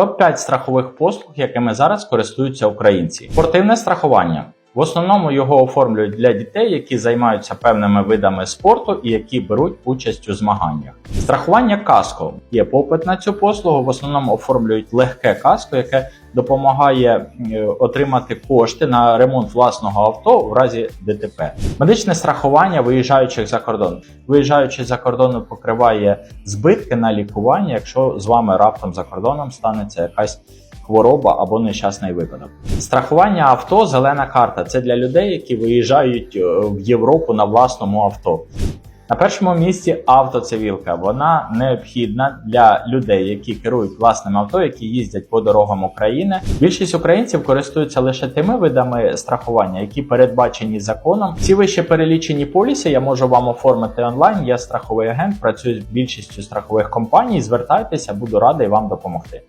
Топ-5 страхових послуг, якими зараз користуються українці. Спортивне страхування. В основному його оформлюють для дітей, які займаються певними видами спорту і які беруть участь у змаганнях. Страхування каско є попит на цю послугу. В основному оформлюють легке каско, яке допомагає е, отримати кошти на ремонт власного авто в разі ДТП. Медичне страхування виїжджаючих за кордон. Виїжджаючи за кордон, покриває збитки на лікування, якщо з вами раптом за кордоном станеться якась хвороба або нещасний випадок. Страхування авто зелена карта це для людей, які виїжджають е, в Європу на власному авто. На першому місці автоцивілка. Вона необхідна для людей, які керують власним авто, які їздять по дорогам України. Більшість українців користуються лише тими видами страхування, які передбачені законом. Ці вище перелічені поліси я можу вам оформити онлайн. Я страховий агент, працюю з більшістю страхових компаній. Звертайтеся, буду радий вам допомогти.